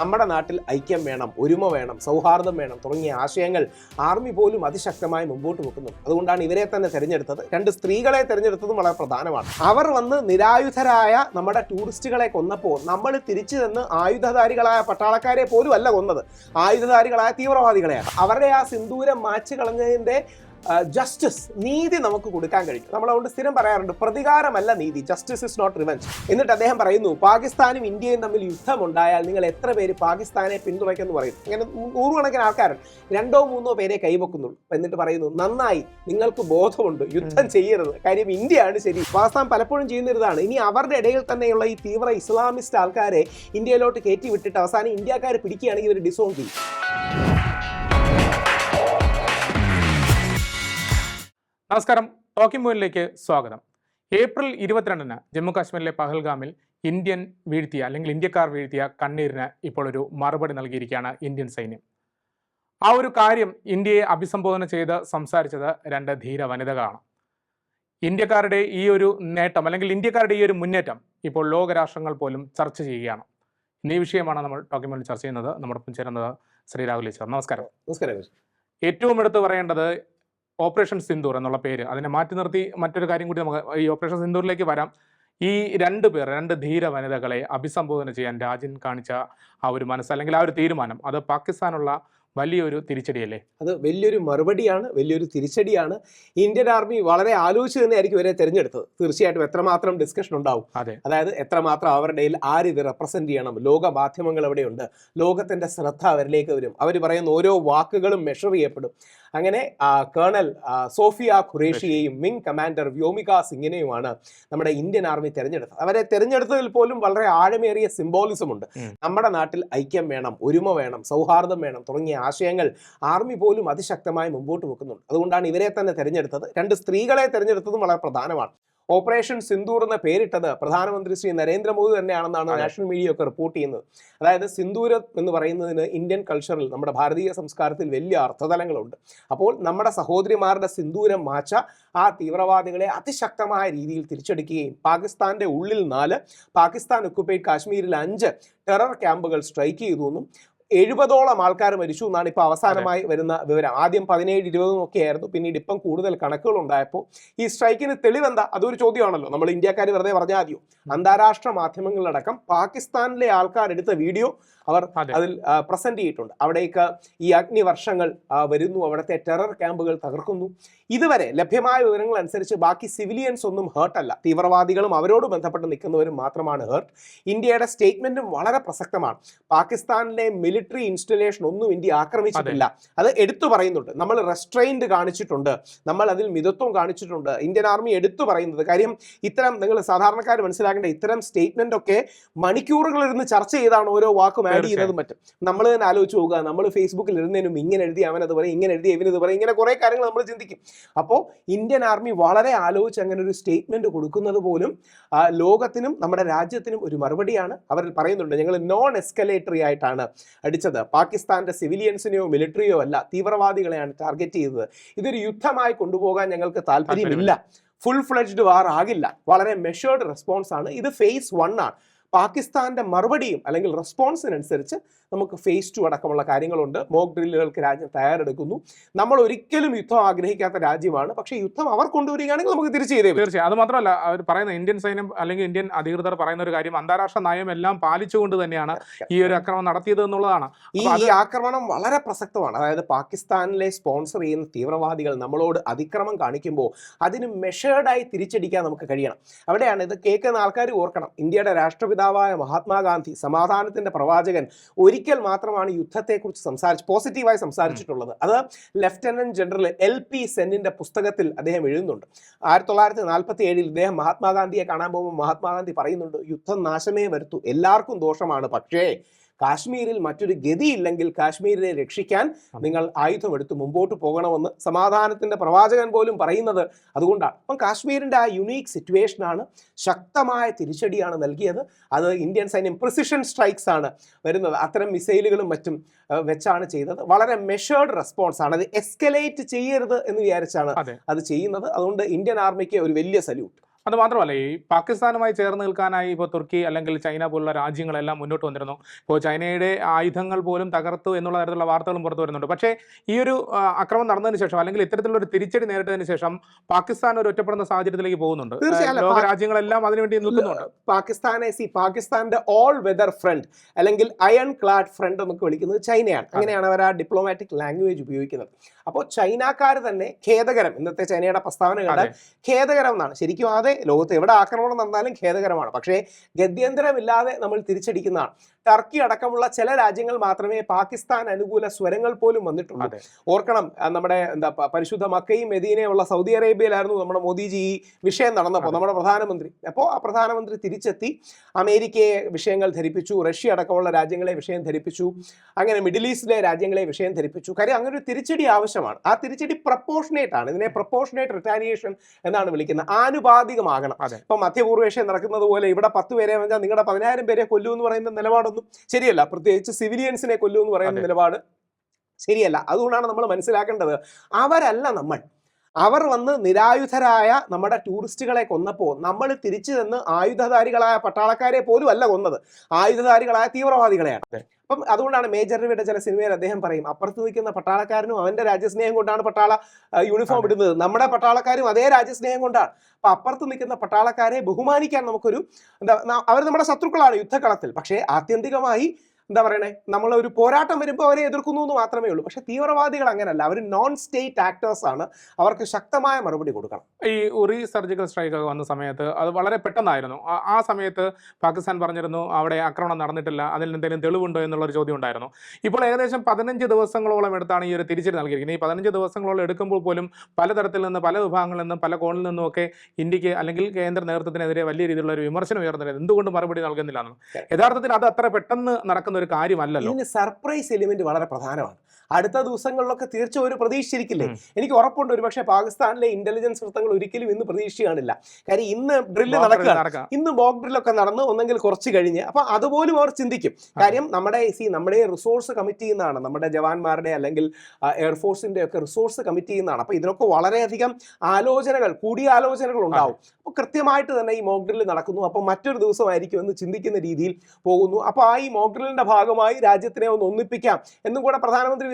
നമ്മുടെ നാട്ടിൽ ഐക്യം വേണം ഒരുമ വേണം സൗഹാർദ്ദം വേണം തുടങ്ങിയ ആശയങ്ങൾ ആർമി പോലും അതിശക്തമായി മുമ്പോട്ട് വെക്കുന്നു. അതുകൊണ്ടാണ് ഇവരെ തന്നെ തിരഞ്ഞെടുത്തത്. രണ്ട് സ്ത്രീകളെ തിരഞ്ഞെടുത്തതും വളരെ പ്രധാനമാണ്. അവർ വന്ന് നിരായുധരായ നമ്മുടെ ടൂറിസ്റ്റുകളെ കൊന്നപ്പോൾ നമ്മൾ തിരിച്ചു നിന്ന് ആയുധധാരികളായ പട്ടാളക്കാരെ പോലും അല്ല കൊന്നത്. ആയുധധാരികളായ തീവ്രവാദികളെയാണ്. അവരുടെ ആ സിന്ദൂരം മാച്ച് കളഞ്ഞതിന്റെ ജസ്റ്റിസ് നീതി നമുക്ക് കൊടുക്കാൻ കഴിയും. നമ്മൾ അതുകൊണ്ട് സ്ഥിരം പറയാറുണ്ട് പ്രതികാരമല്ല നീതി ജസ്റ്റിസ് ഇസ് നോട്ട് റിവെഞ്ച് എന്നിട്ട് അദ്ദേഹം പറയുന്നു പാകിസ്ഥാനും ഇന്ത്യയും തമ്മിൽ യുദ്ധമുണ്ടായാൽ നിങ്ങൾ എത്ര പേര് പാകിസ്ഥാനെ പിന്തുണയ്ക്കെന്ന് പറയും. ഇങ്ങനെ നൂറുകണക്കിന് ആൾക്കാരുണ്ട്. രണ്ടോ മൂന്നോ പേരെ കൈവെക്കുന്നുള്ളൂ. എന്നിട്ട് പറയുന്നു നന്നായി നിങ്ങൾക്ക് ബോധമുണ്ട് യുദ്ധം ചെയ്യരുത്. കാര്യം ഇന്ത്യയാണ് ശരി. പാകിസ്ഥാൻ പലപ്പോഴും ചെയ്യുന്നതാണ് ഇനി അവരുടെ ഇടയിൽ തന്നെയുള്ള ഈ തീവ്ര ഇസ്ലാമിസ്റ്റ് ആൾക്കാരെ ഇന്ത്യയിലോട്ട് കയറ്റി വിട്ടിട്ട് അവസാനം ഇന്ത്യക്കാർ പിടിക്കുകയാണെങ്കിൽ ഇവർ ഡിസോൺ ചെയ്യും. നമസ്കാരം. ടോക്കിംഗ് പോയിന്റിലേക്ക് സ്വാഗതം. ഏപ്രിൽ ഇരുപത്തിരണ്ടിന് ജമ്മു കാശ്മീരിലെ പഹൽഗാമിൽ ഇന്ത്യൻ വീഴ്ത്തിയ അല്ലെങ്കിൽ ഇന്ത്യക്കാർ വീഴ്ത്തിയ കണ്ണീരിന് ഇപ്പോൾ ഒരു മറുപടി നൽകിയിരിക്കുകയാണ് ഇന്ത്യൻ സൈന്യം. ആ ഒരു കാര്യം ഇന്ത്യയെ അഭിസംബോധന ചെയ്ത് സംസാരിച്ചത് രണ്ട് ധീര വനിതകളാണ്. ഇന്ത്യക്കാരുടെ ഈ ഒരു നേട്ടം അല്ലെങ്കിൽ ഇന്ത്യക്കാരുടെ ഈ ഒരു മുന്നേറ്റം ഇപ്പോൾ ലോകരാഷ്ട്രങ്ങൾ പോലും ചർച്ച ചെയ്യുകയാണ്. ഇന്ന് ഈ വിഷയമാണ് നമ്മൾ ടോക്കിംഗ് പോയിന്റ് ചർച്ച ചെയ്യുന്നത്. നമ്മോടൊപ്പം ചേരുന്നത് ശ്രീ രാഹുൽ ഈശ്വർ. നമസ്കാരം. നമസ്കാരം. ഏറ്റവും എടുത്ത് പറയേണ്ടത് ഓപ്പറേഷൻ സിന്ദൂർ എന്നുള്ള പേര്. അതിനെ മാറ്റി നിർത്തി മറ്റൊരു കാര്യം കൂടി നമുക്ക് ഈ ഓപ്പറേഷൻ സിന്ദൂറിലേക്ക് വരാം. ഈ രണ്ട് പേർ രണ്ട് ധീര വനിതകളെ അഭിസംബോധന ചെയ്യാൻ രാജ്യം കാണിച്ച ആ ഒരു മനസ്സ് അല്ലെങ്കിൽ ആ ഒരു തീരുമാനം. അത് പാകിസ്ഥാനുള്ള വലിയൊരു തിരിച്ചടിയല്ലേ? അത് വലിയൊരു മറുപടിയാണ് വലിയൊരു തിരിച്ചടിയാണ്. ഇന്ത്യൻ ആർമി വളരെ ആലോചിച്ച് തന്നെയായിരിക്കും ഇവരെ തിരഞ്ഞെടുത്തത്. തീർച്ചയായിട്ടും എത്രമാത്രം ഡിസ്കഷൻ ഉണ്ടാവും. അതെ. അതായത് എത്രമാത്രം അവരുടെ ആര് ഇത് റെപ്രസെന്റ് ചെയ്യണം? ലോക മാധ്യമങ്ങൾ എവിടെയുണ്ട്? ലോകത്തിന്റെ ശ്രദ്ധ അവരിലേക്ക് വരും. അവർ പറയുന്ന ഓരോ വാക്കുകളും മെഷർ ചെയ്യപ്പെടും. അങ്ങനെ കേണൽ സോഫിയ ഖുറേഷിയെയും വിംഗ് കമാൻഡർ വ്യോമിക സിംഗിനെയുമാണ് നമ്മുടെ ഇന്ത്യൻ ആർമി തിരഞ്ഞെടുത്തത്. അവരെ തിരഞ്ഞെടുത്തതിൽ പോലും വളരെ ആഴമേറിയ സിംബോളിസം ഉണ്ട്. നമ്മുടെ നാട്ടിൽ ഐക്യം വേണം ഒരുമ വേണം സൗഹാർദ്ദം വേണം തുടങ്ങിയ ആശയങ്ങൾ ആർമി പോലും അതിശക്തമായി മുമ്പോട്ട് വെക്കുന്നുണ്ട്. അതുകൊണ്ടാണ് ഇവരെ തന്നെ തിരഞ്ഞെടുത്തത്. രണ്ട് സ്ത്രീകളെ തിരഞ്ഞെടുത്തതും വളരെ പ്രധാനമാണ്. ഓപ്പറേഷൻ സിന്ദൂർ എന്ന പേരിട്ടത് പ്രധാനമന്ത്രി ശ്രീ നരേന്ദ്രമോദി തന്നെയാണെന്നാണ്. നാഷണൽ മീഡിയ ഒക്കെ റിപ്പോർട്ട് ചെയ്യുന്നത്. അതായത് സിന്ദൂരം എന്ന് പറയുന്നതിന് ഇന്ത്യൻ കൾച്ചറിൽ നമ്മുടെ ഭാരതീയ സംസ്കാരത്തിൽ വലിയ അർത്ഥതലങ്ങളുണ്ട്. അപ്പോൾ നമ്മുടെ സഹോദരിമാരുടെ സിന്ദൂരം മാച്ച ആ തീവ്രവാദികളെ അതിശക്തമായ രീതിയിൽ തിരിച്ചടിക്കുകയും പാകിസ്ഥാന്റെ ഉള്ളിൽ നാല് പാകിസ്ഥാൻ ഒക്കുപ്പൈഡ് കാശ്മീരിൽ അഞ്ച് ടെറർ ക്യാമ്പുകൾ സ്ട്രൈക്ക് ചെയ്തു എന്നും എഴുപതോളം ആൾക്കാർ മരിച്ചു എന്നാണ് ഇപ്പോൾ അവസാനമായി വരുന്ന വിവരം. ആദ്യം പതിനേഴ് ഇരുപതും ഒക്കെ ആയിരുന്നു. പിന്നീട് ഇപ്പം കൂടുതൽ കണക്കുകൾ ഉണ്ടായപ്പോൾ ഈ സ്ട്രൈക്കിന് തെളിവെന്താ? അതൊരു ചോദ്യമാണല്ലോ. നമ്മൾ ഇന്ത്യക്കാർ വെറുതെ പറഞ്ഞാൽ മതിയോ? അന്താരാഷ്ട്ര മാധ്യമങ്ങളിലടക്കം പാകിസ്ഥാനിലെ ആൾക്കാരെടുത്ത വീഡിയോ അവർ അതിൽ പ്രസന്റ് ചെയ്തിട്ടുണ്ട്. അവിടേക്ക് ഈ അഗ്നിവർഷങ്ങൾ വർഷങ്ങൾ വരുന്നു. അവിടുത്തെ ടെറർ ക്യാമ്പുകൾ തകർക്കുന്നു. ഇതുവരെ ലഭ്യമായ വിവരങ്ങൾ അനുസരിച്ച് ബാക്കി സിവിലിയൻസ് ഒന്നും ഹേർട്ട് അല്ല. തീവ്രവാദികളും അവരോട് ബന്ധപ്പെട്ട് നിൽക്കുന്നവരും മാത്രമാണ് ഹേർട്ട് ഇന്ത്യയുടെ സ്റ്റേറ്റ്മെന്റും വളരെ പ്രസക്തമാണ്. പാകിസ്ഥാനിലെ മിലിറ്ററി ഇൻസ്റ്റലേഷൻ ഒന്നും ഇന്ത്യ ആക്രമിച്ചിട്ടില്ല. അത്. എടുത്തു പറയുന്നുണ്ട്. നമ്മൾ റെസ്ട്രെയിൻഡ് കാണിച്ചിട്ടുണ്ട്. നമ്മൾ അതിൽ മിതത്വം കാണിച്ചിട്ടുണ്ട്. ഇന്ത്യൻ ആർമി എടുത്തു പറയുന്നത്. കാര്യം ഇത്തരം നിങ്ങൾ സാധാരണക്കാർ മനസ്സിലാക്കേണ്ട ഇത്തരം സ്റ്റേറ്റ്മെന്റ് ഒക്കെ മണിക്കൂറുകളിരുന്ന് ചർച്ച ചെയ്താണ് ഓരോ വാക്കും ആഡ് ചെയ്യുന്നതും മറ്റും. നമ്മൾ തന്നെ ആലോചിച്ച് പോകുക നമ്മൾ ഫേസ്ബുക്കിൽ ഇരുന്നതിനും ഇങ്ങനെ എഴുതി അവൻ അത് പറയും ഇങ്ങനെ എഴുതി ഇവനത് പറയും ഇങ്ങനെ കുറെ കാര്യങ്ങൾ നമ്മൾ ചിന്തിക്കും. അപ്പോൾ ഇന്ത്യൻ ആർമി വളരെ ആലോചിച്ച് അങ്ങനെ ഒരു സ്റ്റേറ്റ്മെന്റ് കൊടുക്കുന്നത് പോലും ലോകത്തിനും നമ്മുടെ രാജ്യത്തിനും ഒരു മറുപടിയാണ്. അവർ പറയുന്നുണ്ട് ഞങ്ങൾ നോൺ എസ്കലേറ്ററി ആയിട്ടാണ് അടിച്ചത്. പാകിസ്ഥാന്റെ സിവിലിയൻസിനെയോ മിലിറ്ററിയോ അല്ല തീവ്രവാദികളെയാണ് ടാർഗറ്റ് ചെയ്തത്. ഇതൊരു യുദ്ധമായി കൊണ്ടുപോകാൻ ഞങ്ങൾക്ക് താല്പര്യമില്ല. ഫുൾ ഫ്ലെഡ്ജ്ഡ് വാർ ആകില്ല. വളരെ മെഷേർഡ് റെസ്പോൺസ് ആണ്. ഇത് ഫേസ് വൺ ആണ്. പാകിസ്ഥാന്റെ മറുപടിയും അല്ലെങ്കിൽ റെസ്പോൺസിനനുസരിച്ച് നമുക്ക് ഫേസ് ടു അടക്കമുള്ള കാര്യങ്ങളുണ്ട്. മോക്ക് ഡ്രില്ലുകൾക്ക് രാജ്യം തയ്യാറെടുക്കുന്നു. നമ്മൾ ഒരിക്കലും യുദ്ധം ആഗ്രഹിക്കാത്ത രാജ്യമാണ്. പക്ഷേ യുദ്ധം അവർ കൊണ്ടുവരികയാണെങ്കിൽ നമുക്ക് തിരിച്ചു ചെയ്തേ തീർച്ചയായും. അത് മാത്രമല്ല അവർ പറയുന്ന ഇന്ത്യൻ സൈന്യം അല്ലെങ്കിൽ ഇന്ത്യൻ അധികൃതർ പറയുന്ന ഒരു കാര്യം അന്താരാഷ്ട്ര നയം എല്ലാം പാലിച്ചുകൊണ്ട് തന്നെയാണ് ഈ ഒരു ആക്രമണം നടത്തിയത് എന്നുള്ളതാണ്. ഈ ആക്രമണം വളരെ പ്രസക്തമാണ്. അതായത് പാകിസ്ഥാനിലെ സ്പോൺസർ ചെയ്യുന്ന തീവ്രവാദികൾ നമ്മളോട് അതിക്രമം കാണിക്കുമ്പോൾ അതിന് മെഷേർഡായി തിരിച്ചടിക്കാൻ നമുക്ക് കഴിയണം. അവിടെയാണ് ഇത് കേൾക്കുന്ന ആൾക്കാർ ഓർക്കണം. ഇന്ത്യയുടെ രാഷ്ട്രപിതാവായ മഹാത്മാഗാന്ധി സമാധാനത്തിന്റെ പ്രവാചകൻ ഒരിക്കൽ മാത്രമാണ് യുദ്ധത്തെക്കുറിച്ച് സംസാരിച്ച് പോസിറ്റീവായി സംസാരിച്ചിട്ടുള്ളത്. അത് ലെഫ്റ്റനന്റ് ജനറൽ എൽ പി സെന്നിന്റെ പുസ്തകത്തിൽ അദ്ദേഹം എഴുതുന്നുണ്ട്. ആയിരത്തി തൊള്ളായിരത്തി നാൽപ്പത്തി ഏഴിൽ ഇദ്ദേഹം മഹാത്മാഗാന്ധിയെ കാണാൻ പോകുമ്പോൾ മഹാത്മാഗാന്ധി പറയുന്നുണ്ട് യുദ്ധം നാശമേ വരുത്തൂ എല്ലാവർക്കും ദോഷമാണ് പക്ഷേ കാശ്മീരിൽ മറ്റൊരു ഗതിയില്ലെങ്കിൽ കാശ്മീരിനെ രക്ഷിക്കാൻ നിങ്ങൾ ആയുധമെടുത്ത് മുമ്പോട്ട് പോകണമെന്ന് സമാധാനത്തിന്റെ പ്രവാചകൻ പോലും പറയുന്നത് അതുകൊണ്ടാണ്. അപ്പം കാശ്മീരിന്റെ ആ യുണീക്ക് സിറ്റുവേഷനാണ് ശക്തമായ തിരിച്ചടിയാണ് നൽകിയത്. അത് ഇന്ത്യൻ സൈന്യം പ്രിസിഷൻ സ്ട്രൈക്സ് ആണ് വരുന്നത്. അത്തരം മിസൈലുകളും മറ്റും വെച്ചാണ് ചെയ്തത്. വളരെ മെഷേർഡ് റെസ്പോൺസ് ആണ്. അത് എസ്കലേറ്റ് ചെയ്യരുത് എന്ന് വിചാരിച്ചാണ് അത്. ചെയ്യുന്നത്. അതുകൊണ്ട് ഇന്ത്യൻ ആർമിക്ക് ഒരു വലിയ സല്യൂട്ട് അത് മാത്രമല്ല ഈ പാകിസ്ഥാനുമായി ചേർന്ന് നിൽക്കാനായി ഇപ്പോൾ തുർക്കി അല്ലെങ്കിൽ ചൈന പോലുള്ള രാജ്യങ്ങളെല്ലാം മുന്നോട്ട് വന്നിരുന്നു. ഇപ്പോൾ ചൈനയുടെ ആയുധങ്ങൾ പോലും തകർത്തു എന്നുള്ള തരത്തിലുള്ള വാർത്തകളും പുറത്തു വരുന്നുണ്ട്. പക്ഷേ ഈ ഒരു അക്രമം നടന്നതിന് ശേഷം അല്ലെങ്കിൽ ഇത്തരത്തിലുള്ള ഒരു തിരിച്ചടി നേരിട്ടതിന് ശേഷം പാകിസ്ഥാൻ ഒരു ഒറ്റപ്പെടുന്ന സാഹചര്യത്തിലേക്ക് പോകുന്നുണ്ട്. ലോക രാജ്യങ്ങളെല്ലാം അതിനുവേണ്ടി നിൽക്കുന്നുണ്ട്. പാകിസ്ഥാനെ സി പാകിസ്ഥാന്റെ ഓൾ വെതർ ഫ്രണ്ട് അല്ലെങ്കിൽ അയൺ ക്ലാഡ് ഫ്രണ്ട് എന്നൊക്കെ വിളിക്കുന്നത് ചൈനയാണ്. അങ്ങനെയാണ് അവർ ആ ഡിപ്ലോമാറ്റിക് ലാംഗ്വേജ് ഉപയോഗിക്കുന്നത്. അപ്പോൾ ചൈനക്കാർ തന്നെ ഖേദകരം ഇന്നത്തെ ചൈനയുടെ പ്രസ്താവന കണ്ടാൽ. ഖേദകരം എന്നാണ് ശരിക്കും അതെ ലോകത്ത് എവിടെ ആക്രമണം നടന്നാലും ഖേദകരമാണ്. പക്ഷേ ഗത്യന്തരമില്ലാതെ നമ്മൾ തിരിച്ചടിക്കുന്നതാണ്. ടർക്കി അടക്കമുള്ള ചില രാജ്യങ്ങൾ മാത്രമേ പാകിസ്ഥാൻ അനുകൂല സ്വരങ്ങൾ പോലും വന്നിട്ടുള്ളൂ. ഓർക്കണം നമ്മുടെ എന്താ പരിശുദ്ധ മക്കയും മെദീനയുള്ള സൗദി അറേബ്യയിലായിരുന്നു നമ്മുടെ മോദിജി ഈ വിഷയം നടന്നപ്പോൾ നമ്മുടെ പ്രധാനമന്ത്രി. അപ്പോൾ ആ പ്രധാനമന്ത്രി തിരിച്ചെത്തി അമേരിക്കയെ വിഷയങ്ങൾ ധരിപ്പിച്ചു റഷ്യ അടക്കമുള്ള രാജ്യങ്ങളെ വിഷയം ധരിപ്പിച്ചു അങ്ങനെ മിഡിൽ ഈസ്റ്റിലെ രാജ്യങ്ങളെ വിഷയം ധരിപ്പിച്ചു. കാര്യം അങ്ങനെ ഒരു തിരിച്ചടി ആവശ്യമാണ്. ആ തിരിച്ചടി പ്രപ്പോർഷനേറ്റ് ആണ്. ഇതിനെ പ്രപ്പോർഷനേറ്റ് റിട്ടാലിയേഷൻ എന്നാണ് വിളിക്കുന്നത്. ആനുപാതികമാകണം അതെ. ഇപ്പൊ മധ്യപൂർവേഷ്യ നടക്കുന്നത് പോലെ ഇവിടെ പത്ത് പേരെ വെച്ചാൽ നിങ്ങളുടെ പതിനായിരം പേരെ കൊല്ലൂ എന്ന് പറയുന്ന നിലപാടൊന്നും ശരിയല്ല. പ്രത്യേകിച്ച് സിവിലിയൻസിനെ കൊല്ലൂ എന്ന് പറയുന്ന നിലപാട് ശരിയല്ല. അതുകൊണ്ടാണ് നമ്മൾ മനസ്സിലാക്കേണ്ടത് അവരല്ല നമ്മൾ. അവർ വന്ന് നിരായുധരായ നമ്മുടെ ടൂറിസ്റ്റുകളെ കൊന്നപ്പോൾ നമ്മൾ തിരിച്ചു നിന്ന് ആയുധധാരികളായ പട്ടാളക്കാരെ പോലും അല്ല കൊന്നത്. ആയുധധാരികളായ തീവ്രവാദികളെയാണ്. അപ്പം അതുകൊണ്ടാണ് മേജർ രവിയുടെ ചില സിനിമയിൽ അദ്ദേഹം പറയും അപ്പുറത്ത് നിൽക്കുന്ന പട്ടാളക്കാരനും അവന്റെ രാജ്യസ്നേഹം കൊണ്ടാണ് പട്ടാള യൂണിഫോം ഇടുന്നത്. നമ്മുടെ പട്ടാളക്കാരും അതേ രാജ്യസ്നേഹം കൊണ്ടാണ്. അപ്പൊ അപ്പുറത്ത് നിൽക്കുന്ന പട്ടാളക്കാരെ ബഹുമാനിക്കാൻ നമുക്കൊരു എന്താ അവർ നമ്മുടെ ശത്രുക്കളാണ് യുദ്ധക്കളത്തിൽ. പക്ഷേ ആത്യന്തികമായി എന്താ പറയണേ? നമ്മൾ ഒരു പോരാട്ടം വരുമ്പോൾ അവരെ എതിർക്കുന്നു എന്ന് മാത്രമേ ഉള്ളൂ. പക്ഷെ തീവ്രവാദികൾ അങ്ങനല്ല അവർ നോൺ സ്റ്റേറ്റ് ആക്ടേഴ്സ് ആണ്. അവർക്ക് ശക്തമായ മറുപടി കൊടുക്കണം. ഈ ഉറി സർജിക്കൽ സ്ട്രൈക്ക് ഒക്കെ വന്ന സമയത്ത് അത് വളരെ പെട്ടെന്നായിരുന്നു. ആ- സമയത്ത് പാകിസ്ഥാൻ പറഞ്ഞിരുന്നു അവിടെ ആക്രമണം നടന്നിട്ടില്ല അതിൽ എന്തെങ്കിലും തെളിവുണ്ടോ എന്നുള്ളൊരു ചോദ്യം ഉണ്ടായിരുന്നു. ഇപ്പോൾ ഏകദേശം പതിനഞ്ച് ദിവസങ്ങളോളം എടുത്താണ് ഈ ഒരു തിരിച്ചടി നൽകിയിരിക്കുന്നത്. ഈ പതിനഞ്ച് ദിവസങ്ങളോളം എടുക്കുമ്പോൾ പോലും പലതരത്തിൽ നിന്ന് പല വിഭാഗങ്ങളിൽ നിന്നും പല കോണിൽ നിന്നും ഒക്കെ ഇന്ത്യയ്ക്ക് അല്ലെങ്കിൽ കേന്ദ്ര നേതൃത്വത്തിനെതിരെ വലിയ രീതിയിലുള്ള ഒരു വിമർശനം ഉയർന്നിരുന്നത് എന്തുകൊണ്ട് മറുപടി നൽകുന്നില്ല യഥാർത്ഥത്തിൽ അത് അത്ര പെട്ടെന്ന് നടക്കുന്ന ഒരു കാര്യമല്ലല്ലോ. ഇതിന് സർപ്രൈസ് എലിമെന്റ് വളരെ പ്രധാനമാണ്. അടുത്ത ദിവസങ്ങളിലൊക്കെ തീർച്ച ഒരു പ്രതീക്ഷിച്ചിരിക്കില്ലേ? എനിക്ക് ഉറപ്പുണ്ട്. ഒരു പക്ഷേ പാകിസ്ഥാനിലെ ഇന്റലിജൻസ് വൃത്തങ്ങൾ ഒരിക്കലും ഇന്ന് പ്രതീക്ഷ കാണില്ല കാര്യം ഇന്ന് ഡ്രില്ല് നടക്കുക. ഇന്ന് ബോക്ക് ഡ്രില്ലൊക്കെ നടന്നു ഒന്നെങ്കിൽ കുറച്ച് കഴിഞ്ഞ്. അപ്പൊ അതുപോലും അവർ ചിന്തിക്കും. കാര്യം നമ്മുടെ സി നമ്മുടെ റിസോഴ്സ് കമ്മിറ്റി നിന്നാണ് നമ്മുടെ ജവാന്മാരുടെ അല്ലെങ്കിൽ എയർഫോഴ്സിന്റെ ഒക്കെ റിസോഴ്സ് കമ്മിറ്റി നിന്നാണ് അപ്പൊ ഇതിനൊക്കെ വളരെയധികം ആലോചനകൾ കൂടിയാലോചനകൾ ഉണ്ടാവും. അപ്പോൾ കൃത്യമായിട്ട് തന്നെ ഈ മോക്ക് ഡ്രില്ല് നടക്കുന്നു. അപ്പോൾ മറ്റൊരു ദിവസമായിരിക്കും എന്ന് ചിന്തിക്കുന്ന രീതിയിൽ പോകുന്നു. അപ്പോൾ ആ ഈ മോക്ക് ഡ്രില്ലിന്റെ ഭാഗമായി രാജ്യത്തിനെ ഒന്ന് ഒന്നിപ്പിക്കാം. എന്നും കൂടെ പ്രധാനമന്ത്രി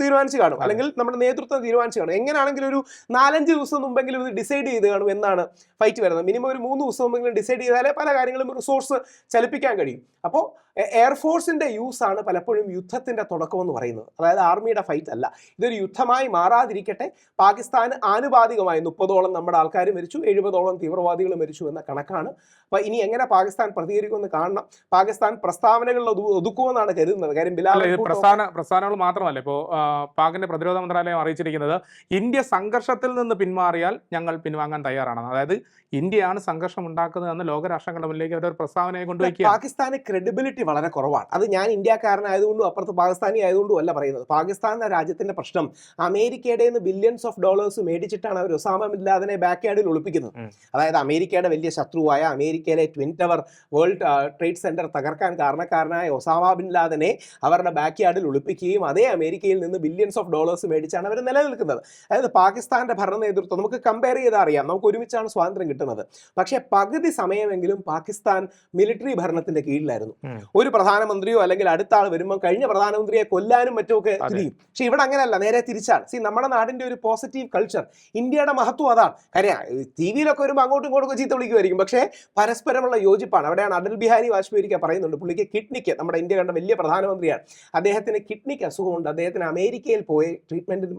തീരുമാനിച്ചു കാണും. അല്ലെങ്കിൽ നമ്മുടെ നേതൃത്വം തീരുമാനിച്ചു കാണും. എങ്ങനെയാണെങ്കിലും ഒരു നാലഞ്ച് ദിവസം മുമ്പെങ്കിലും ഇത് ഡിസൈഡ് ചെയ്ത് കാണും എന്നാണ് ഫൈറ്റ് വരുന്നത്. മിനിമം ഒരു മൂന്ന് ദിവസം മുമ്പെങ്കിലും ഡിസൈഡ് ചെയ്താലേ പല കാര്യങ്ങളും റിസോഴ്സ് ചലിപ്പിക്കാൻ കഴിയും. അപ്പോൾ എയർഫോഴ്സിന്റെ യൂസ് ആണ് പലപ്പോഴും യുദ്ധത്തിന്റെ തുടക്കം എന്ന് പറയുന്നത്. അതായത് ആർമിയുടെ ഫൈറ്റ് അല്ല. ഇതൊരു യുദ്ധമായി മാറാതിരിക്കട്ടെ. പാകിസ്ഥാൻ ആനുപാതികമായി മുപ്പതോളം നമ്മുടെ ആൾക്കാർ മരിച്ചു എഴുപതോളം തീവ്രവാദികൾ മരിച്ചു എന്ന കണക്കാണ്. അപ്പൊ ഇനി എങ്ങനെ പാകിസ്ഥാൻ പ്രതികരിക്കുമെന്ന് കാണണം. പാകിസ്ഥാൻ പ്രസ്താവനകളിൽ ഒതു- ഒതുക്കുമെന്നാണ് കരുതുന്നത്. കാര്യം ബിലാൽ പ്രസ്ഥാന പ്രസ്ഥാനങ്ങൾ മാത്രമല്ല. ഇപ്പോ പാകിന്റെ പ്രതിരോധ മന്ത്രാലയം അറിയിച്ചിരിക്കുന്നത് ഇന്ത്യ സംഘർഷത്തിൽ നിന്ന് പിന്മാറിയാൽ ഞങ്ങൾ പിൻവാങ്ങാൻ തയ്യാറാണെന്ന് അതായത് ഇന്ത്യയാണ് സംഘർഷം ഉണ്ടാക്കുന്നതെന്ന് ലോകരാഷ്ട്രങ്ങളുടെ മുന്നിലേക്ക് അവരുടെ പ്രസ്താവനയെ കൊണ്ടുവയ്ക്കുക പാകിസ്ഥാന് ക്രെഡിബിലിറ്റി വളരെ കുറവാണ്. അത് ഞാൻ ഇന്ത്യക്കാരനായതുകൊണ്ടും അപ്പുറത്ത് പാകിസ്ഥാനി ആയതുകൊണ്ടും അല്ല പറയുന്നത്. പാകിസ്ഥാൻ എന്ന രാജ്യത്തിന്റെ പ്രശ്നം അമേരിക്കയുടെ നിന്ന് ബില്യൺസ് ഓഫ് ഡോളേഴ്സ് മേടിച്ചിട്ടാണ് അവർ ഒസാമ ബിൻ ലാദനെ ബാക്ക് യാർഡിൽ ഒളിപ്പിക്കുന്നത് അതായത് അമേരിക്കയുടെ വലിയ ശത്രുവായ അമേരിക്കയിലെ twin tower world trade centre തകർക്കാൻ കാരണക്കാരനായ ഒസാമ ബിൻ ലാദനെ അവരുടെ ബാക്ക് യാർഡിൽ ഒളിപ്പിക്കുകയും അതേ അമേരിക്കയിൽ നിന്ന് ബില്യൺസ് ഓഫ് ഡോളേഴ്സ് മേടിച്ചാണ് അവർ നിലനിൽക്കുന്നത്. അതായത് പാകിസ്ഥാന്റെ ഭരണ നേതൃത്വം നമുക്ക് കമ്പയർ ചെയ്താൽ അറിയാം. നമുക്ക് ഒരുമിച്ചാണ് സ്വാതന്ത്ര്യം കിട്ടുന്നത്. പക്ഷേ പകുതി സമയമെങ്കിലും പാകിസ്ഥാൻ മിലിറ്ററി ഭരണത്തിന്റെ കീഴിലായിരുന്നു. ഒരു പ്രധാനമന്ത്രിയോ അല്ലെങ്കിൽ അടുത്ത ആൾ വരുമ്പോൾ കഴിഞ്ഞ പ്രധാനമന്ത്രിയെ കൊല്ലാനും മറ്റുമൊക്കെ ഒക്കെ തിരിയും. പക്ഷെ ഇവിടെ അങ്ങനെയല്ല നേരെ തിരിച്ചാണ്. സി നമ്മുടെ നാടിന്റെ ഒരു പോസിറ്റീവ് കൾച്ചർ ഇന്ത്യയുടെ മഹത്വം അതാണ്. കാര്യം ടി വിയിലൊക്കെ വരുമ്പോൾ അങ്ങോട്ടും ഇങ്ങോട്ടും ചീത്ത വിളിക്കുമായിരിക്കും പക്ഷേ പരസ്പരമുള്ള യോജിപ്പാണ്. അവിടെയാണ് അടൽ ബിഹാരി വാജ്പേയി ഒരിക്കൽ പറയുന്നുണ്ട്. പുള്ളിക്ക് കിഡ്നിക്ക് നമ്മുടെ ഇന്ത്യ കണ്ട വലിയ പ്രധാനമന്ത്രിയാണ്. അദ്ദേഹത്തിന് കിഡ്നിക്ക് അസുഖമുണ്ട്. അദ്ദേഹത്തിന് അമേരിക്കയിൽ പോയി ട്രീറ്റ്മെന്റിന്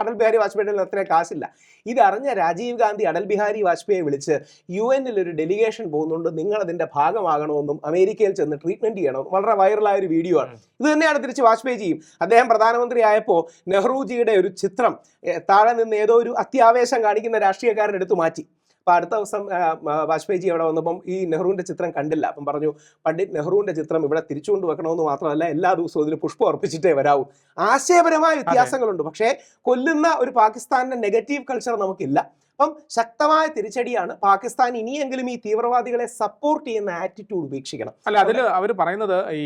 അടൽ ബിഹാരി വാജ്പേയിയുടെ അത്ര കാശില്ല. ഇതറിഞ്ഞ രാജീവ് ഗാന്ധി അടൽ ബിഹാരി വാജ്പേയിയെ വിളിച്ച് യു എന്നിൽ ഒരു ഡെലിഗേഷൻ പോകുന്നുണ്ട്. നിങ്ങൾ അതിന്റെ ഭാഗമാകണമെന്നും അമേരിക്കയിൽ ചെന്ന് ട്രീറ്റ്മെന്റ് ചെയ്യണം. വളരെ വൈറലായ ഒരു വീഡിയോ ആണ്. ഇത് തന്നെയാണ് തിരിച്ച് വാജ്പേയി ചെയ്യും. അദ്ദേഹം പ്രധാനമന്ത്രി ആയപ്പോൾ നെഹ്റുജിയുടെ ഒരു ചിത്രം താഴെ നിന്ന് ഏതോ ഒരു അത്യാവേശം കാണിക്കുന്ന രാഷ്ട്രീയക്കാരൻ എടുത്തു മാറ്റി. അപ്പൊ അടുത്ത ദിവസം വാജ്പേയിജി അവിടെ വന്നപ്പം ഈ നെഹ്റുവിന്റെ ചിത്രം കണ്ടില്ല. അപ്പം പറഞ്ഞു പണ്ഡിറ്റ് നെഹ്റുവിന്റെ ചിത്രം ഇവിടെ തിരിച്ചുകൊണ്ട് വെക്കണമെന്ന് മാത്രമല്ല എല്ലാ ദിവസവും ഇതിന് പുഷ്പം അർപ്പിച്ചിട്ടേ വരാവൂ. ആശയപരമായ വ്യത്യാസങ്ങളുണ്ട്. പക്ഷേ കൊല്ലുന്ന ഒരു പാകിസ്ഥാനിന്റെ നെഗറ്റീവ് കൾച്ചർ നമുക്കില്ല. അപ്പം ശക്തമായ തിരിച്ചടിയാണ് പാകിസ്ഥാൻ ഇനിയെങ്കിലും ഈ തീവ്രവാദികളെ സപ്പോർട്ട് ചെയ്യുന്ന ആറ്റിറ്റ്യൂഡ് ഉപേക്ഷിക്കണം. അല്ല അതിൽ അവർ പറയുന്നത് ഈ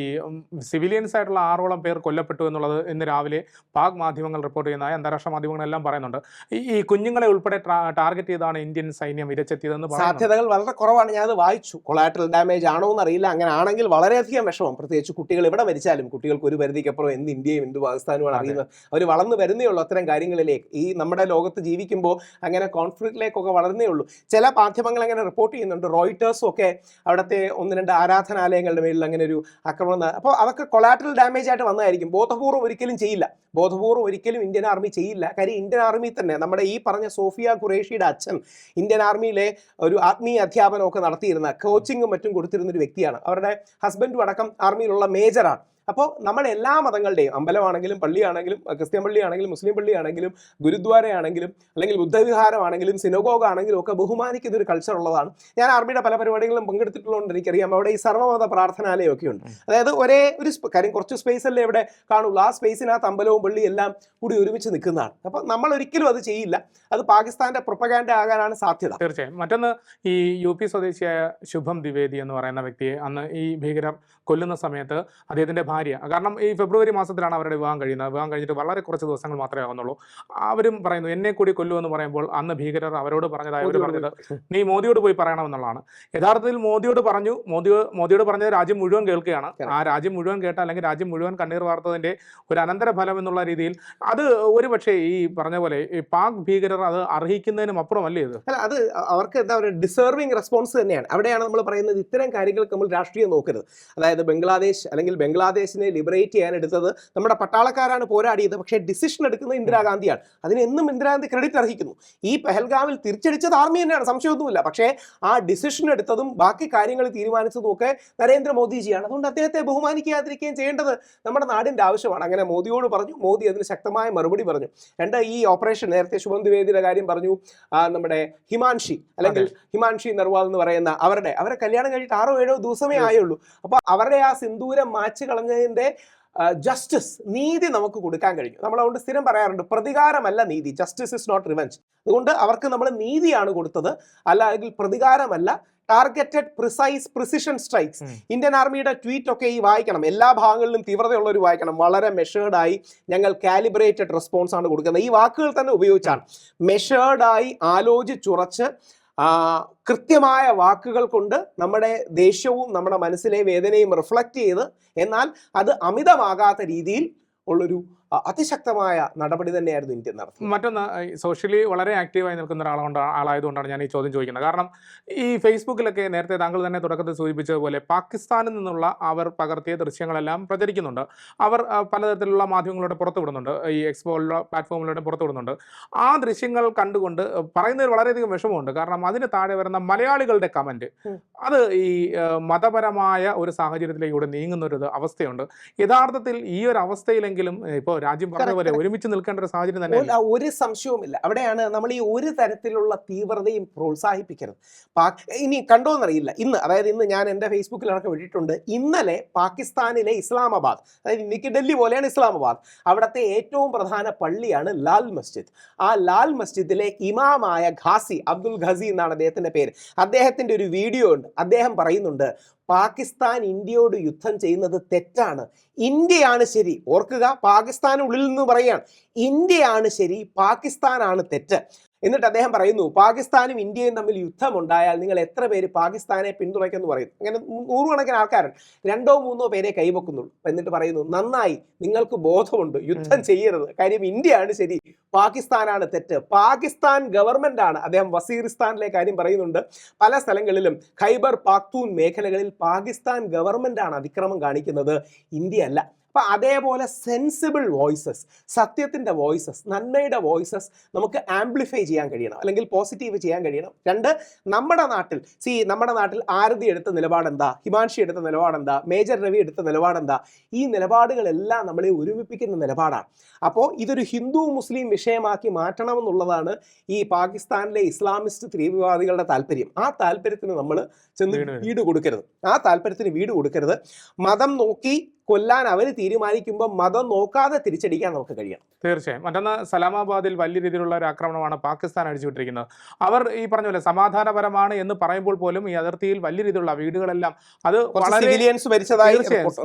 സിവിലിയൻസ് ആയിട്ടുള്ള ആറോളം പേർ കൊല്ലപ്പെട്ടു എന്നുള്ളത് ഇന്ന് രാവിലെ പാക് മാധ്യമങ്ങൾ റിപ്പോർട്ട് ചെയ്യുന്നതായി അന്താരാഷ്ട്ര മാധ്യമങ്ങളെല്ലാം പറയുന്നുണ്ട്. ഈ കുഞ്ഞുങ്ങളെ ഉൾപ്പെടെ ടാർഗറ്റ് ചെയ്താണ് ഇന്ത്യൻ സൈന്യം ഇരച്ചെത്തിയതെന്ന് സാധ്യതകൾ വളരെ കുറവാണ്. ഞാൻ അത് വായിച്ചു. കൊളാറ്ററൽ ഡാമേജ് ആണോ എന്ന് അറിയില്ല അങ്ങനെ ആണെങ്കിൽ വളരെയധികം വിഷമം. പ്രത്യേകിച്ച് കുട്ടികൾ ഇവിടെ മരിച്ചാലും കുട്ടികൾക്ക് ഒരു പരിധിക്കപ്പുറം എന്ത് ഇന്ത്യയും എന്ത് പാകിസ്ഥാനുമാണ്. അറിയുന്നത്. അവർ വളർന്നു വരുന്നേ ഉള്ളൂ അത്തരം കാര്യങ്ങളിലേക്ക്. ഈ നമ്മുടെ ലോകത്ത് ജീവിക്കുമ്പോൾ അങ്ങനെ കോൺഫ്ലിക്റ്റിലേക്കൊക്കെ വളർന്നേ ഉള്ളൂ. ചില മാധ്യമങ്ങൾ അങ്ങനെ റിപ്പോർട്ട് ചെയ്യുന്നുണ്ട്. റോയിറ്റേഴ്സും ഒക്കെ അവിടുത്തെ ഒന്ന് രണ്ട് ആരാധനാലയങ്ങളുടെ മേലിൽ അങ്ങനെ ഒരു ആക്രമണം അപ്പോൾ അതൊക്കെ കൊളാറ്ററൽ ഡാമേജ് ആയിട്ട് വന്നതായിരിക്കും. ബോധപൂർവം ഒരിക്കലും ചെയ്യില്ല. ബോധപൂർവം ഒരിക്കലും ഇന്ത്യൻ ആർമി ചെയ്യില്ല. കാര്യം ഇന്ത്യൻ ആർമി തന്നെ നമ്മുടെ ഈ പറഞ്ഞ സോഫിയ ഖുറേഷിയുടെ അച്ഛൻ ഇന്ത്യൻ ആർമിയിലെ ഒരു ആത്മീയ അധ്യാപനമൊക്കെ നടത്തിയിരുന്ന കോച്ചിങ്ങും മറ്റും കൊടുത്തിരുന്ന ഒരു വ്യക്തിയാണ്. അവരുടെ ഹസ്ബൻഡും അടക്കം ആർമിയിലുള്ള മേജറാണ് അപ്പോൾ നമ്മൾ എല്ലാ മതങ്ങളുടെയും അമ്പലമാണെങ്കിലും പള്ളിയാണെങ്കിലും ക്രിസ്ത്യൻ പള്ളിയാണെങ്കിലും മുസ്ലിം പള്ളിയാണെങ്കിലും ഗുരുദ്വാരയാണെങ്കിലും അല്ലെങ്കിൽ ബുദ്ധവിഹാരമാണെങ്കിലും സിനഗോഗ് ആണെങ്കിലും ഒക്കെ ബഹുമാനിക്കുന്ന ഒരു കൾച്ചർ ഉള്ളതാണ്. ഞാൻ ആർമിയുടെ പല പരിപാടികളിലും പങ്കെടുത്തിട്ടുള്ളതുകൊണ്ട് എനിക്കറിയാം. അവിടെ ഈ സർവമത പ്രാർത്ഥനാലയമൊക്കെ ഉണ്ട്. അതായത് ഒരേ ഒരു കാര്യം കുറച്ച് സ്പേസ് അല്ലേ ഇവിടെ കാണുള്ളൂ. ആ സ്പേസിനകത്ത് അമ്പലവും പള്ളിയും എല്ലാം കൂടി ഒരുമിച്ച് നിൽക്കുന്നതാണ്. അപ്പോൾ നമ്മൾ ഒരിക്കലും അത് ചെയ്യില്ല. അത് പാകിസ്ഥാന്റെ പ്രൊപ്പഗാൻഡ ആകാനാണ് സാധ്യത. തീർച്ചയായും. മറ്റൊന്ന് ഈ യു പി സ്വദേശിയായ ശുഭം ദ്വിവേദി എന്ന് പറയുന്ന വ്യക്തിയെ അന്ന് ഈ ഭീകരർ കൊല്ലുന്ന സമയത്ത് അദ്ദേഹത്തിന്റെ ഭാര്യ. കാരണം ഈ ഫെബ്രുവരി മാസത്തിലാണ് അവരുടെ വിവാഹം കഴിയുന്നത്. വിവാഹം കഴിഞ്ഞിട്ട് വളരെ കുറച്ച് ദിവസങ്ങൾ മാത്രമേ ആവുന്നുള്ളൂ. അവരും പറയുന്നു എന്നെ കൂടി കൊല്ലുമെന്ന് പറയുമ്പോൾ അന്ന് ഭീകരർ അവരോട് പറഞ്ഞതായി അവർ പറഞ്ഞത് നീ മോദിയോട് പോയി പറയണമെന്നുള്ളതാണ്. യഥാർത്ഥത്തിൽ മോദിയോട് പറഞ്ഞു മോദി മോദിയോട് പറഞ്ഞത് രാജ്യം മുഴുവൻ കേൾക്കുകയാണ്. ആ രാജ്യം മുഴുവൻ കേട്ട അല്ലെങ്കിൽ രാജ്യം മുഴുവൻ കണ്ണീർ വാർത്തതിന്റെ ഒരു അനന്തര ഫലം എന്നുള്ള രീതിയിൽ അത് ഒരു പക്ഷേ ഈ പറഞ്ഞ പോലെ ഈ പാക് ഭീകരർ അത് അർഹിക്കുന്നതിനും അപ്പുറമല്ലേ ഇത്? അല്ല അത് അവർക്ക് എന്താ പറയുക ഡിസേർവിങ് റെസ്പോൺസ് തന്നെയാണ്. അവിടെയാണ് നമ്മൾ പറയുന്നത് ഇത്തരം കാര്യങ്ങൾക്ക് നമ്മൾ രാഷ്ട്രീയം നോക്കരുത്. അതായത് ബംഗ്ലാദേശ് അല്ലെങ്കിൽ ബംഗ്ലാദേശിനെ ലിബറേറ്റ് ചെയ്യാൻ എടുത്തത് നമ്മുടെ പട്ടാളക്കാരാണ് പോരാടിയത്. പക്ഷേ ഡിസിഷൻ എടുക്കുന്നത് ഇന്ദിരാഗാന്ധിയാണ്. അതിന് എന്നും ഇന്ദിരാഗാന്ധി ക്രെഡിറ്റ് അർഹിക്കുന്നു. ഈ പെഹൽഗാമിൽ തിരിച്ചടിച്ചത് ആർമി തന്നെയാണ്. സംശയമൊന്നുമില്ല. പക്ഷേ ആ ഡിസിഷൻ എടുത്തതും ബാക്കി കാര്യങ്ങൾ തീരുമാനിച്ചതും ഒക്കെ നരേന്ദ്രമോദിജിയാണ്. അതുകൊണ്ട് അദ്ദേഹത്തെ ബഹുമാനിക്കാതിരിക്കുകയും ചെയ്യേണ്ടത് നമ്മുടെ നാടിന്റെ ആവശ്യമാണ്. അങ്ങനെ മോദിയോട് പറഞ്ഞു. മോദി അതിന് ശക്തമായ മറുപടി പറഞ്ഞു. രണ്ട് ഈ ഓപ്പറേഷൻ നേരത്തെ ശുഭം ദ്വിവേദിയുടെ കാര്യം പറഞ്ഞു. നമ്മുടെ ഹിമാൻഷി അല്ലെങ്കിൽ ഹിമാൻഷി നർവാൾ എന്ന് പറയുന്ന അവരുടെ അവരെ കല്യാണം കഴിഞ്ഞിട്ട് ആറോ ഏഴോ ദിവസമേ. ആയുള്ളൂ. അപ്പൊ അവരുടെ ആ സിന്ദൂരം മാച്ച് കളഞ്ഞതിന്റെ ജസ്റ്റിസ് നീതി നമുക്ക് കൊടുക്കാൻ കഴിഞ്ഞു. നമ്മൾ അതുകൊണ്ട് സ്ഥിരം പറയാറുണ്ട് പ്രതികാരമല്ല നീതി. ജസ്റ്റിസ് ഇസ് നോട്ട് റിവെഞ്ച് അതുകൊണ്ട് അവർക്ക് നമ്മൾ നീതിയാണ് കൊടുത്തത്. അല്ലെങ്കിൽ പ്രതികാരമല്ല. Targeted precise precision strikes Indian ആർമിയുടെ ട്വീറ്റ് ഒക്കെ ഈ വായിക്കണം. എല്ലാ ഭാഗങ്ങളിലും തീവ്രതയുള്ളവർ വായിക്കണം. വളരെ മെഷേർഡായി ഞങ്ങൾ കാലിബ്രേറ്റഡ് റെസ്പോൺസ് ആണ് കൊടുക്കുന്നത്. ഈ വാക്കുകൾ തന്നെ ഉപയോഗിച്ചാണ്. മെഷേർഡായി ആലോചിച്ചുറച്ച് കൃത്യമായ വാക്കുകൾ കൊണ്ട് നമ്മുടെ ദേഷ്യവും നമ്മുടെ മനസ്സിലെ വേദനയും റിഫ്ലക്റ്റ് ചെയ്ത് എന്നാൽ അത് അമിതമാകാത്ത രീതിയിൽ ഉള്ളൊരു അതിശക്തമായ നടപടി തന്നെയായിരുന്നു ഇന്ത്യ നടത്തുന്നത് മറ്റൊന്ന് സോഷ്യലി വളരെ ആക്റ്റീവായി നിൽക്കുന്ന ഒരാളുകൊണ്ട് ആളായതുകൊണ്ടാണ് ഞാൻ ഈ ചോദ്യം ചോദിക്കുന്നത്. കാരണം ഈ ഫേസ്ബുക്കിലൊക്കെ നേരത്തെ താങ്കൾ തന്നെ തുടക്കത്തിൽ സൂചിപ്പിച്ചതുപോലെ പാകിസ്ഥാനിൽ നിന്നുള്ള അവർ പകർത്തിയ ദൃശ്യങ്ങളെല്ലാം പ്രചരിക്കുന്നുണ്ട്. അവർ പലതരത്തിലുള്ള മാധ്യമങ്ങളിലൂടെ പുറത്തുവിടുന്നുണ്ട് ഈ എക്സ്പോ പോലുള്ള പ്ലാറ്റ്ഫോമിലൂടെ പുറത്തുവിടുന്നുണ്ട് ആ ദൃശ്യങ്ങൾ കണ്ടുകൊണ്ട് പറയുന്നതിൽ വളരെയധികം വിഷമമുണ്ട്. കാരണം അതിന് താഴെ വരുന്ന മലയാളികളുടെ കമന്റ് അത് ഈ മതപരമായ ഒരു സാഹചര്യത്തിലേക്കൂടെ നീങ്ങുന്ന ഒരു അവസ്ഥയുണ്ട്. യഥാർത്ഥത്തിൽ ഈ ഒരു അവസ്ഥയിലെങ്കിലും ഇപ്പോൾ രാജ്യം പറഞ്ഞ പോലെ ഒരുമിച്ച് നിൽക്കേണ്ട ഒരു സാഹചര്യം തന്നെ ഒരു- സംശയവുമില്ല. അവിടെയാണ് നമ്മൾ ഈ ഒരു തരത്തിലുള്ള തീവ്രതയും പ്രോത്സാഹിപ്പിക്കരുത് പാക് ഇനി കണ്ടോന്നറിയില്ല. ഇന്ന് അതായത് ഇന്ന് ഞാൻ എന്റെ ഫേസ്ബുക്കിൽ അടക്കം വിട്ടിട്ടുണ്ട് ഇന്നലെ പാകിസ്ഥാനിലെ ഇസ്ലാമാബാദ് അതായത് ഇന്ത്യയ്ക്ക് ഡൽഹി പോലെയാണ് ഇസ്ലാമാബാദ്. അവിടുത്തെ ഏറ്റവും പ്രധാന പള്ളിയാണ് ലാൽ മസ്ജിദ്. ആ ലാൽ മസ്ജിദിലെ ഇമാമായ ഖാസി അബ്ദുൽ ഖസി എന്നാണ് അദ്ദേഹത്തിന്റെ പേര്. അദ്ദേഹത്തിന്റെ ഒരു വീഡിയോ ഉണ്ട്. അദ്ദേഹം പറയുന്നുണ്ട് പാകിസ്ഥാൻ ഇന്ത്യയോട് യുദ്ധം ചെയ്യുന്നത് തെറ്റാണ്. ഇന്ത്യയാണ് ശരി. ഓർക്കുക പാകിസ്ഥാനുള്ളിൽ നിന്ന് പറയുകയാണ്. ഇന്ത്യയാണ് ശരി പാകിസ്ഥാനാണ് തെറ്റ്. എന്നിട്ട് അദ്ദേഹം പറയുന്നു പാകിസ്ഥാനും ഇന്ത്യയും തമ്മിൽ യുദ്ധമുണ്ടായാൽ നിങ്ങൾ എത്ര പേര് പാകിസ്ഥാനെ പിന്തുണയ്ക്കെന്ന് പറയുന്നു അങ്ങനെ നൂറുകണക്കിന് ആൾക്കാരുണ്ട്. രണ്ടോ മൂന്നോ പേരെ കൈവക്കുന്നുള്ളൂ. എന്നിട്ട് പറയുന്നു നന്നായി നിങ്ങൾക്ക് ബോധമുണ്ട് യുദ്ധം ചെയ്യരുത്. കാര്യം ഇന്ത്യയാണ് ശരി പാകിസ്ഥാനാണ് തെറ്റ്. പാകിസ്ഥാൻ ഗവൺമെന്റ് ആണ് അദ്ദേഹം വസീറിസ്ഥാനിലെ കാര്യം പറയുന്നുണ്ട്. പല സ്ഥലങ്ങളിലും ഖൈബർ പാക്തൂൻ മേഖലകളിൽ പാകിസ്ഥാൻ ഗവൺമെന്റ് ആണ് അതിക്രമം കാണിക്കുന്നത്. ഇന്ത്യ അല്ല. അപ്പൊ അതേപോലെ സെൻസിബിൾ വോയിസസ് സത്യത്തിന്റെ വോയിസസ് നന്മയുടെ വോയിസസ് നമുക്ക് ആംപ്ലിഫൈ ചെയ്യാൻ കഴിയണം. അല്ലെങ്കിൽ പോസിറ്റീവ് ചെയ്യാൻ കഴിയണം. രണ്ട് നമ്മുടെ നാട്ടിൽ സി നമ്മുടെ നാട്ടിൽ ആരതി എടുത്ത നിലപാടെന്താ? ഹിമാൻഷി എടുത്ത നിലപാടെന്താ? മേജർ രവി എടുത്ത നിലപാടെന്താ? ഈ നിലപാടുകളെല്ലാം നമ്മളെ ഒരുമിപ്പിക്കുന്ന നിലപാടാണ്. അപ്പോൾ ഇതൊരു ഹിന്ദു മുസ്ലിം വിഷയമാക്കി മാറ്റണമെന്നുള്ളതാണ് ഈ പാകിസ്ഥാനിലെ ഇസ്ലാമിസ്റ്റ് തീവ്രവാദികളുടെ താല്പര്യം. ആ താല്പര്യത്തിന് നമ്മൾ ചെന്ന് വീട് വീട് കൊടുക്കരുത്. ആ താല്പര്യത്തിന് വീട് കൊടുക്കരുത്. മതം നോക്കി കൊല്ലാൻ അവർ തീരുമാനിക്കുമ്പോൾ മതം നോക്കാതെ തിരിച്ചടിക്കാൻ നമുക്ക് കഴിയണം. തീർച്ചയായും. മറ്റൊന്ന് സലാമാബാദിൽ വലിയ രീതിയിലുള്ള ഒരു ആക്രമണമാണ് പാകിസ്ഥാൻ അടിച്ചുവിട്ടിരിക്കുന്നത്. അവർ ഈ പറഞ്ഞ പോലെ സമാധാനപരമാണ് എന്ന് പറയുമ്പോൾ പോലും ഈ അതിർത്തിയിൽ വലിയ രീതിയിലുള്ള വീടുകളെല്ലാം അത് വളരെ സിവിലിയൻസ് മരിച്ചതായി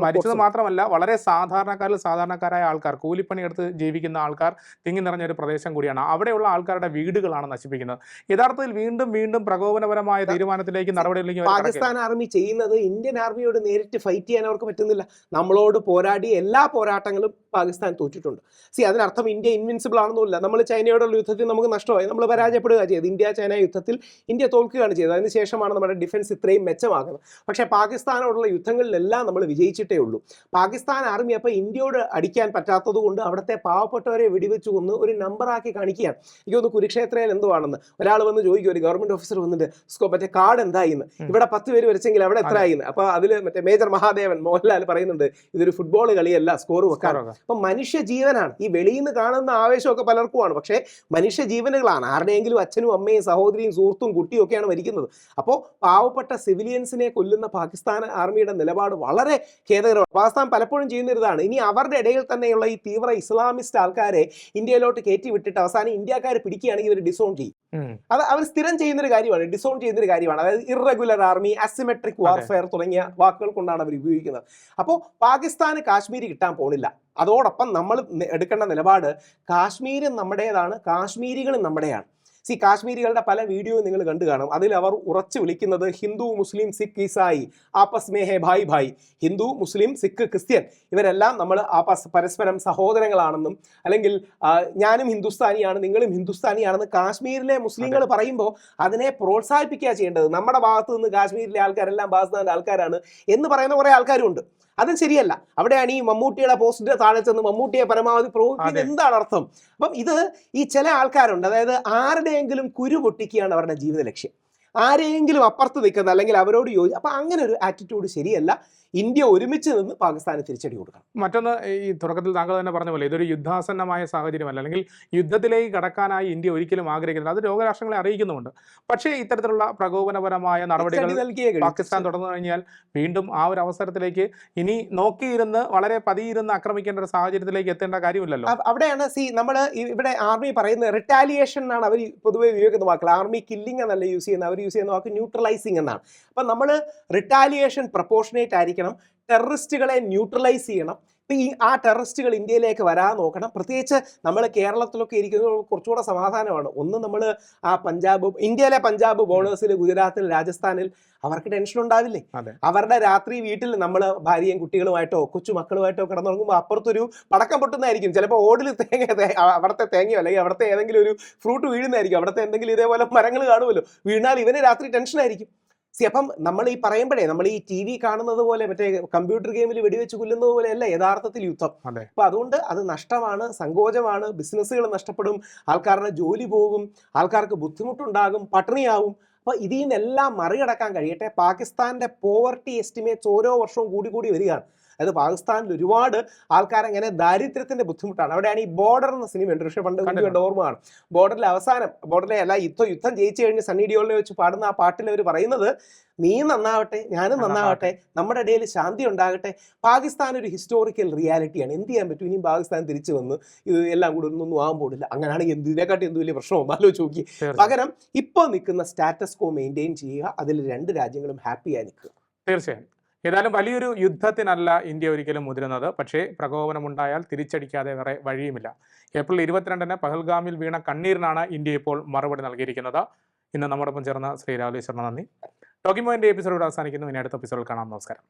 മരിച്ചത് മാത്രമല്ല വളരെ സാധാരണക്കാരിൽ സാധാരണക്കാരായ ആൾക്കാർ കൂലിപ്പണി എടുത്ത് ജീവിക്കുന്ന ആൾക്കാർ തിങ്ങി നിറഞ്ഞ ഒരു പ്രദേശം കൂടിയാണ്. അവിടെയുള്ള ആൾക്കാരുടെ വീടുകളാണ് നശിപ്പിക്കുന്നത്. യഥാർത്ഥത്തിൽ വീണ്ടും വീണ്ടും പ്രകോപനപരമായ തീരുമാനത്തിലേക്ക് നടപടികളിലേക്ക് പാകിസ്ഥാൻ ആർമി ചെയ്യുന്നത് ഇന്ത്യൻ ആർമിയോട് നേരിട്ട് ഫൈറ്റ് ചെയ്യാൻ അവർക്ക് പറ്റുന്നില്ല. നമ്മളോട് പോരാടിയ എല്ലാ പോരാട്ടങ്ങളും പാകിസ്ഥാൻ തോറ്റിട്ടുണ്ട്. സി അതിനർത്ഥം ഇന്ത്യ ഇൻവിൻസിബിൾ ആണെന്നില്ല നമ്മൾ ചൈനയോടുള്ള യുദ്ധത്തിൽ നമുക്ക് നഷ്ടമായി. നമ്മൾ പരാജയപ്പെടുക ചെയ്തത്. ഇന്ത്യ ചൈന യുദ്ധത്തിൽ ഇന്ത്യ തോൽക്കുകയാണ് ചെയ്തത്. അതിനുശേഷമാണ് നമ്മുടെ ഡിഫൻസ് ഇത്രയും മെച്ചമാകുന്നത്. പക്ഷേ പാകിസ്ഥാനോടുള്ള യുദ്ധങ്ങളിലെല്ലാം നമ്മൾ വിജയിച്ചിട്ടേ ഉള്ളൂ. പാകിസ്ഥാൻ ആർമി അപ്പോൾ ഇന്ത്യയോട് അടിക്കാൻ പറ്റാത്തത് കൊണ്ട് അവിടുത്തെ പാവപ്പെട്ടവരെ വെടിവെച്ച് കൊന്ന് ഒരു നമ്പറാക്കി കാണിക്കുകയാണ്. എനിക്ക് തോന്നുന്നു കുരുക്ഷേത്രയിൽ എന്തോ ആണെന്ന്. ഒരാൾ വന്ന് ചോദിക്കും ഒരു ഗവൺമെന്റ് ഓഫീസർ വന്നിട്ട് സ്കോ മറ്റേ കാർഡ് എന്തായിന്ന്? ഇവിടെ പത്ത് പേര് വരച്ചെങ്കിൽ അവിടെ എത്ര ആയിന്ന് അപ്പോൾ അതിൽ മറ്റേ മേജർ മഹാദേവൻ മോഹൻലാൽ പറയുന്നുണ്ട് ഇതൊരു ഫുട്ബോൾ കളിയല്ല സ്കോർ വെക്കാൻ. അപ്പൊ മനുഷ്യ ജീവനാണ് ഈ വെളിയിൽ നിന്ന് കാണുന്ന ആവേശമൊക്കെ പലർക്കുമാണ്. പക്ഷേ മനുഷ്യ ജീവനുകളാണ് ആരുടെയെങ്കിലും അച്ഛനും അമ്മയും സഹോദരിയും സുഹൃത്തും കുട്ടിയും ഒക്കെയാണ് മരിക്കുന്നത്. അപ്പോൾ പാവപ്പെട്ട സിവിലിയൻസിനെ കൊല്ലുന്ന പാകിസ്ഥാൻ ആർമിയുടെ നിലപാട് വളരെ ഖേദകരമാണ്. പാകിസ്ഥാൻ പലപ്പോഴും ചെയ്യുന്ന ഇതാണ്. ഇനി അവരുടെ ഇടയിൽ തന്നെയുള്ള ഈ തീവ്ര ഇസ്ലാമിസ്റ്റ് ആൾക്കാരെ ഇന്ത്യയിലോട്ട് കയറ്റി വിട്ടിട്ട് അവസാനം ഇന്ത്യക്കാർ പിടിക്കുകയാണെങ്കിൽ ഇവർ ഡിസോൺ ചെയ്യും. അത് അവർ സ്ഥിരം ചെയ്യുന്ന ഒരു കാര്യമാണ്. ഡിസോൺ ചെയ്യുന്ന ഒരു കാര്യമാണ്. അതായത് ഇറഗുലർ ആർമി അസിമെട്രിക് വാർഫെയർ തുടങ്ങിയ വാക്കുകൾ കൊണ്ടാണ് അവർ ഉപയോഗിക്കുന്നത്. അപ്പോൾ പാകിസ്ഥാന് കാശ്മീർ കിട്ടാൻ പോണില്ല. അതോടൊപ്പം നമ്മൾ എടുക്കേണ്ട നിലപാട് കാശ്മീരും നമ്മുടേതാണ് കാശ്മീരികളും നമ്മുടെയാണ്. സി കാശ്മീരികളുടെ പല വീഡിയോയും നിങ്ങൾ കണ്ടു കാണും. അതിൽ അവർ ഉറച്ചു വിളിക്കുന്നത് ഹിന്ദു മുസ്ലിം സിഖ് ഈസായി ആപ്പസ് മേഹേ ഭായ് bhai. Hindu Muslim Sikh Christian. ഇവരെല്ലാം നമ്മൾ ആപ്പസ് പരസ്പരം സഹോദരങ്ങളാണെന്നും അല്ലെങ്കിൽ ഞാനും ഹിന്ദുസ്ഥാനിയാണ് നിങ്ങളും ഹിന്ദുസ്ഥാനിയാണെന്ന് കാശ്മീരിലെ മുസ്ലിങ്ങൾ പറയുമ്പോൾ അതിനെ പ്രോത്സാഹിപ്പിക്കുക ചെയ്യേണ്ടത്. നമ്മുടെ ഭാഗത്ത് നിന്ന് കാശ്മീരിലെ ആൾക്കാരെല്ലാം പാകിസ്ഥാന്റെ ആൾക്കാരാണ് എന്ന് പറയുന്ന കുറേ ആൾക്കാരുണ്ട്. അതും ശരിയല്ല. അവിടെയാണ് ഈ മമ്മൂട്ടിയുടെ പോസ്റ്റിന്റെ താഴെ ചെന്ന് മമ്മൂട്ടിയെ പരമാവധി പ്രവർത്തിക്കുന്നത്. എന്താണ് അർത്ഥം? അപ്പം ഇത് ഈ ചില ആൾക്കാരുണ്ട്. അതായത് ആരുടെയെങ്കിലും കുരു പൊട്ടിക്കുകയാണ് അവരുടെ ജീവിത ലക്ഷ്യം. ആരെയെങ്കിലും അപ്പുറത്ത് നിൽക്കുന്ന അല്ലെങ്കിൽ അവരോട് യോജി അപ്പോൾ അങ്ങനെ ഒരു ആറ്റിറ്റ്യൂഡ് ശരിയല്ല. ഇന്ത്യ ഒരുമിച്ച് നിന്ന് പാകിസ്ഥാന് തിരിച്ചടി കൊടുക്കണം. മറ്റൊന്ന് ഈ തുടക്കത്തിൽ താങ്കൾ തന്നെ പറഞ്ഞ പോലെ ഇതൊരു യുദ്ധാസന്നമായ സാഹചര്യമല്ല. അല്ലെങ്കിൽ യുദ്ധത്തിലേക്ക് കടക്കാനായി ഇന്ത്യ ഒരിക്കലും ആഗ്രഹിക്കുന്നില്ല. അത് ലോകരാഷ്ട്രങ്ങളെ അറിയിക്കുന്നുമുണ്ട്. പക്ഷേ ഇത്തരത്തിലുള്ള പ്രകോപനപരമായ നടപടികൾ. പാകിസ്ഥാൻ തുടർന്നു കഴിഞ്ഞാൽ വീണ്ടും ആ ഒരു അവസരത്തിലേക്ക് ഇനി നോക്കിയിരുന്ന് വളരെ പതിയിരുന്ന് ആക്രമിക്കേണ്ട ഒരു സാഹചര്യത്തിലേക്ക് എത്തേണ്ട കാര്യമില്ലല്ലോ. അവിടെയാണ് സി നമ്മൾ ഇവിടെ ആർമി പറയുന്നത് റിട്ടാലിയേഷൻ എന്നാണ് അവർ പൊതുവെ ഉപയോഗിക്കുന്ന വാക്കുകൾ. ആർമി കില്ലിംഗ് എന്നല്ല യൂസ് ചെയ്യുന്നത്. അവർ യൂസ് ചെയ്യുന്ന വാക്ക് ന്യൂട്രലൈസിങ് എന്നാണ്. അപ്പം നമ്മൾ റിട്ടാലിയേഷൻ പ്രപ്പോർഷനേറ്റ് ആയിരിക്കണം ടെററിസ്റ്റുകളെ ന്യൂട്രലൈസ് ചെയ്യണം. ഇപ്പം ഈ ആ ടെററിസ്റ്റുകൾ ഇന്ത്യയിലേക്ക് വരാൻ നോക്കണം. പ്രത്യേകിച്ച് നമ്മൾ കേരളത്തിലൊക്കെ ഇരിക്കുന്നത് കുറച്ചുകൂടെ സമാധാനമാണ്. ഒന്ന് നമ്മൾ ആ പഞ്ചാബ് ഇന്ത്യയിലെ പഞ്ചാബ് ബോർഡേഴ്സിൽ ഗുജറാത്തിൽ രാജസ്ഥാനിൽ അവർക്ക് ടെൻഷൻ ഉണ്ടാവില്ലേ? അവരുടെ രാത്രി വീട്ടിൽ നമ്മൾ ഭാര്യയും കുട്ടികളുമായിട്ടോ കൊച്ചു മക്കളുമായിട്ടോ കിടന്നുറങ്ങുമ്പോൾ അപ്പുറത്തൊരു പടക്കം പൊട്ടുന്നതായിരിക്കും. ചിലപ്പോൾ ഓടിൽ തേങ്ങ അവിടുത്തെ തേങ്ങയോ അല്ലെങ്കിൽ അവിടുത്തെ ഏതെങ്കിലും ഒരു ഫ്രൂട്ട് വീഴുന്നതായിരിക്കും. അവിടുത്തെ എന്തെങ്കിലും ഇതേപോലെ മരങ്ങൾ കാണുമല്ലോ. വീണാൽ ഇവന് രാത്രി ടെൻഷനായിരിക്കും സി അപ്പം നമ്മൾ ഈ പറയുമ്പോഴേ നമ്മൾ ഈ ടി വി കാണുന്നത് പോലെ മറ്റേ കമ്പ്യൂട്ടർ ഗെയിമിൽ വെടിവെച്ച് കൊല്ലുന്നത് പോലെയല്ല യഥാർത്ഥത്തിൽ യുദ്ധം. അപ്പൊ അതുകൊണ്ട് അത് നഷ്ടമാണ് സങ്കോചമാണ് ബിസിനസ്സുകൾ നഷ്ടപ്പെടും ആൾക്കാരുടെ ജോലി പോകും ആൾക്കാർക്ക് ബുദ്ധിമുട്ടുണ്ടാകും പട്ടിണിയാവും. അപ്പൊ ഇതിൽ നിന്നെല്ലാം മറികടക്കാൻ കഴിയട്ടെ. പാകിസ്ഥാന്റെ പോവർട്ടി എസ്റ്റിമേറ്റ്സ് ഓരോ വർഷവും കൂടി കൂടി വരികയാണ്. അതായത് പാകിസ്ഥാനിൽ ഒരുപാട് ആൾക്കാർ അങ്ങനെ ദാരിദ്ര്യത്തിന്റെ ബുദ്ധിമുട്ടാണ്. അവിടെയാണ് ഈ ബോർഡർ എന്ന സിനിമ ഉണ്ട്. പക്ഷേ പണ്ട് കണ്ടുകൊണ്ട് കണ്ട ഓർമ്മയാണ് ബോർഡറിലെ അവസാനം ബോർഡറിലെ അല്ല യുദ്ധം യുദ്ധം ജയിച്ചു കഴിഞ്ഞ് സണ്ണി ഡിയോളിനെ വെച്ച് പാടുന്ന ആ പാട്ടിൽ അവർ പറയുന്നത് നീ നന്നാവട്ടെ ഞാനും നന്നാവട്ടെ. നമ്മുടെ ഇടയിൽ ശാന്തി ഉണ്ടാകട്ടെ. പാകിസ്ഥാൻ ഒരു ഹിസ്റ്റോറിക്കൽ റിയാലിറ്റിയാണ് എന്ത് ചെയ്യാൻ പറ്റും? ഇനിയും പാകിസ്ഥാൻ തിരിച്ചു വന്ന് ഇത് എല്ലാം കൂടെ ഒന്നും ആകാൻ പോടില്ല അങ്ങനെയാണെങ്കിൽ എന്തിനെക്കാട്ടി എന്ത് വലിയ പ്രശ്നവും ആലോചിച്ച് നോക്കി പകരം ഇപ്പോൾ നിൽക്കുന്ന സ്റ്റാറ്റസ് കോ മെയിന്റെയിൻ ചെയ്യുക. അതിൽ രണ്ട് രാജ്യങ്ങളും ഹാപ്പിയായി നിൽക്കുക. തീർച്ചയായും. ഏതായാലും വലിയൊരു യുദ്ധത്തിനല്ല ഇന്ത്യ ഒരിക്കലും മുതിരുന്നത്. പക്ഷേ പ്രകോപനമുണ്ടായാൽ തിരിച്ചടിക്കാതെ വേറെ വഴിയുമില്ല. ഏപ്രിൽ ഇരുപത്തിരണ്ടിന് പഹൽഗാമിൽ വീണ കണ്ണീരിനാണ് ഇന്ത്യ ഇപ്പോൾ മറുപടി നൽകിയിരിക്കുന്നത്. ഇന്ന് നമ്മോടൊപ്പം ചേർന്ന ശ്രീ രാഹുൽ ഈശ്വരന് നന്ദി. ടോക്കിമോയിന്റെ എപ്പിസോഡ് അവസാനിക്കുന്നു. ഇനി അടുത്ത എപ്പിസോഡിൽ കാണാം. നമസ്കാരം.